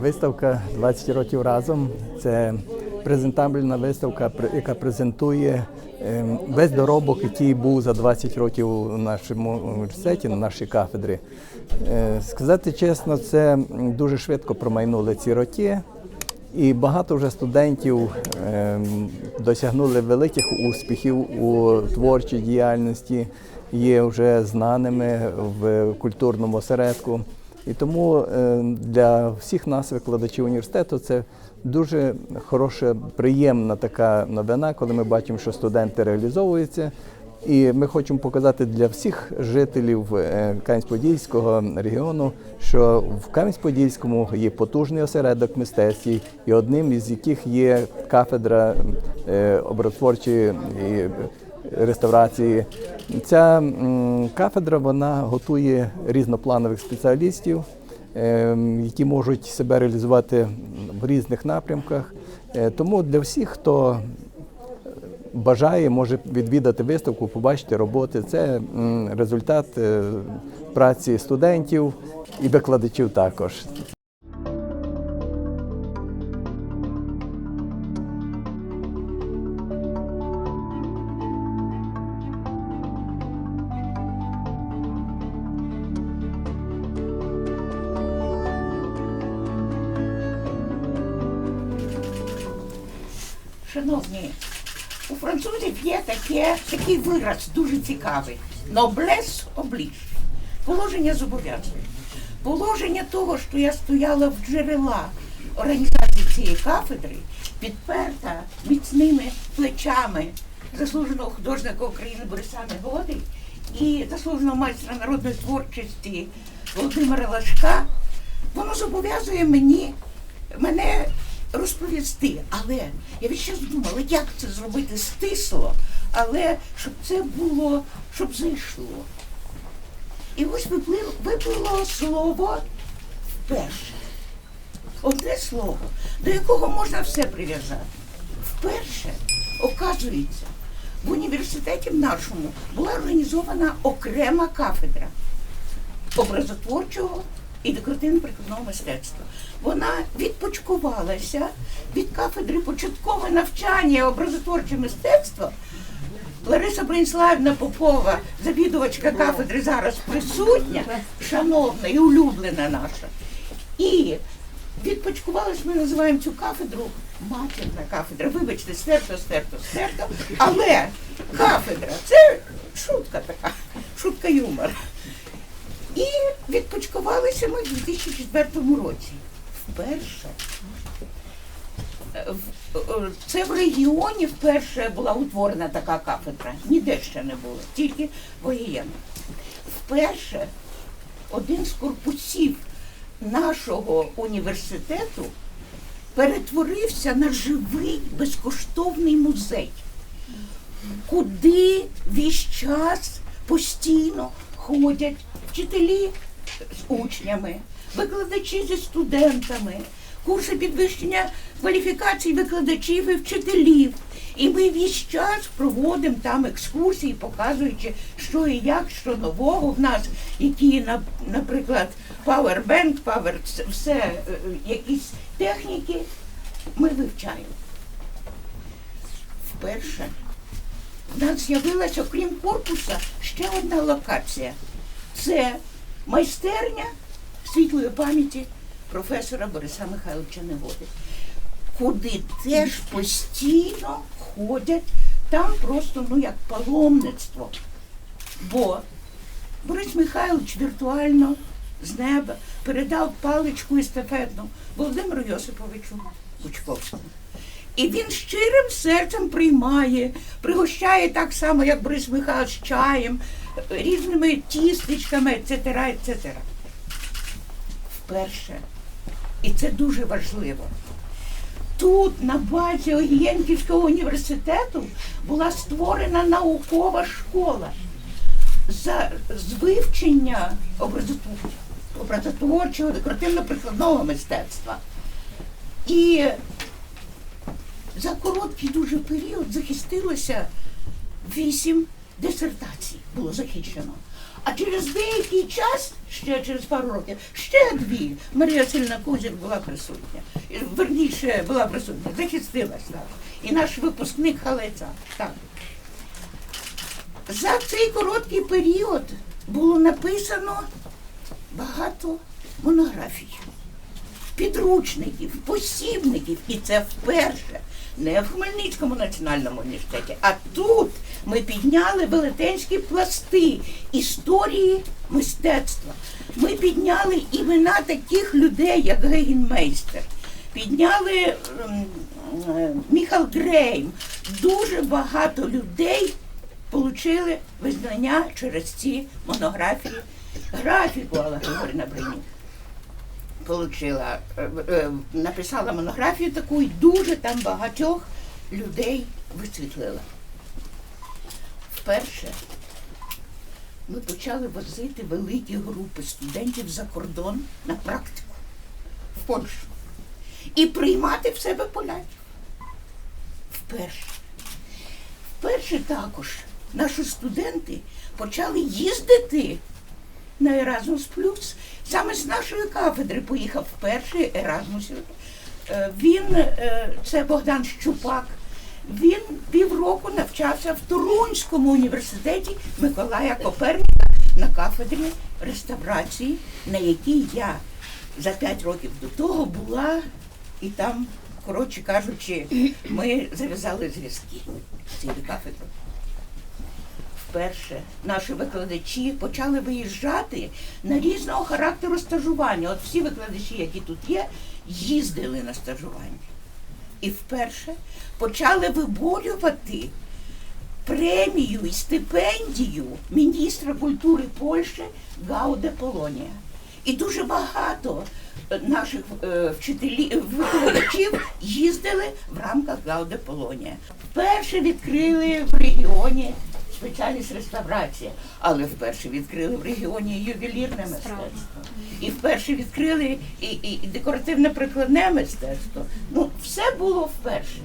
Виставка 20 років разом. Це презентабельна виставка, яка презентує ем, весь доробок, який був за 20 років у нашому університеті, на нашій кафедрі. Е, Сказати чесно, це дуже швидко промайнули ці роки. І багато вже студентів ем, досягнули великих успіхів у творчій діяльності, є вже знаними в культурному осередку. І тому е, для всіх нас, викладачів університету, це дуже хороша, приємна така новина, коли ми бачимо, що студенти реалізовуються. І ми хочемо показати для всіх жителів е, Кам'янськ-Подільського регіону, що в Кам'янськ-Подільському є потужний осередок мистецтв, і одним із яких є кафедра е, образотворчої реставрації. Ця кафедра вона готує різнопланових спеціалістів, ем, які можуть себе реалізувати в різних напрямках. Е, Тому для всіх, хто бажає, може відвідати виставку, побачити роботи. Це результат е, праці студентів і викладачів також. Шановні, у французів є таке, такий вираз дуже цікавий. Noblesse oblige. Положення зобов'язує. Положення того, що я стояла в джерелах організації цієї кафедри, підперта міцними плечами заслуженого художника України Бориса Негоди і заслуженого майстра народної творчості Володимира Лашка, воно зобов'язує мені мене розповісти. Але я весь час думала, як це зробити стисло, але щоб це було, щоб зайшло. І ось виплило, слово вперше. Одне слово, до якого можна все прив'язати. Вперше, оказується, в університеті в нашому була організована окрема кафедра образотворчого і декоративно-прикладного мистецтва. Вона відпочкувалася від кафедри початкове навчання образотворче мистецтво. Лариса Брониславівна Попова, завідувачка кафедри, зараз присутня, шановна і улюблена наша. І відпочкувалась, ми називаємо цю кафедру матірна кафедра. Вибачте, стерто, стерто, стерто. Але кафедра це шутка така, шутка юмор. І відпочкувалися ми в 2004 році. Вперше. Це в регіоні вперше була утворена така кафедра. Ніде ще не було, тільки воєнна. Вперше один з корпусів нашого університету перетворився на живий безкоштовний музей куди весь час постійно ходять вчителі з учнями, викладачі зі студентами, курси підвищення кваліфікацій викладачів і вчителів. І ми весь час проводимо там екскурсії, показуючи, що і як, що нового в нас, які, наприклад, Powerbank, Power, все, е, якісь техніки ми вивчаємо. Вперше у нас з'явилася, окрім корпуса, ще одна локація. Це майстерня світлої пам'яті професора Бориса Михайловича Негоди, куди теж постійно ходять, там просто ну як паломництво. Бо Борис Михайлович віртуально з неба передав паличку естафетну Володимиру Йосиповичу Бучковському. І він щирим серцем приймає, пригощає так само, як Борис Михайлович чаєм, різними тістечками, etc., etc. Вперше. І це дуже важливо. Тут, на базі Огієнківського університету, була створена наукова школа за, з вивчення образотворчого, декоративно-прикладного мистецтва. І за короткий дуже період захистилося вісім дисертацій було захищено. А через деякий час, ще через пару років, ще дві. Марія Васильівна Кузір була присутня. Верніше була присутня, захистилась так. І наш випускник Халеця. Так. За цей короткий період було написано багато монографій, підручників, посібників. І це вперше. Не в Хмельницькому національному університеті, а тут ми підняли велетенські пласти історії мистецтва. Ми підняли імена таких людей, як Гейгенмейстер, підняли е, Міхал Грейм. Дуже багато людей отримали визнання через ці монографії. Графіку Алла Григорівна Бринюк получила, е, е, написала монографію таку і дуже там багатьох людей висвітлила. Вперше ми почали возити великі групи студентів за кордон на практику в Польщу і приймати в себе поляків. Вперше. Вперше також наші студенти почали їздити на Еразмус Плюс. Саме з нашої кафедри поїхав перший Еразмус. Е, Він, е, це Богдан Щупак. Він півроку навчався в Турунському університеті Миколая Коперника на кафедрі реставрації, на якій я за п'ять років до того була, і там, коротше кажучи, ми зав'язали зв'язки з цією кафедрою вперше наші викладачі почали виїжджати на різного характеру стажування. От всі викладачі, які тут є, їздили на стажування. І вперше почали виборювати премію і стипендію міністра культури Польщі Гауде Полонія. І дуже багато е, наших е, вчителів, викладачів їздили в рамках Гауде Полонія. Вперше відкрили в регіоні спеціальність реставрація, але вперше відкрили в регіоні ювелірне мистецтво. І вперше відкрили і, і, і декоративне прикладне мистецтво. Ну, все було вперше.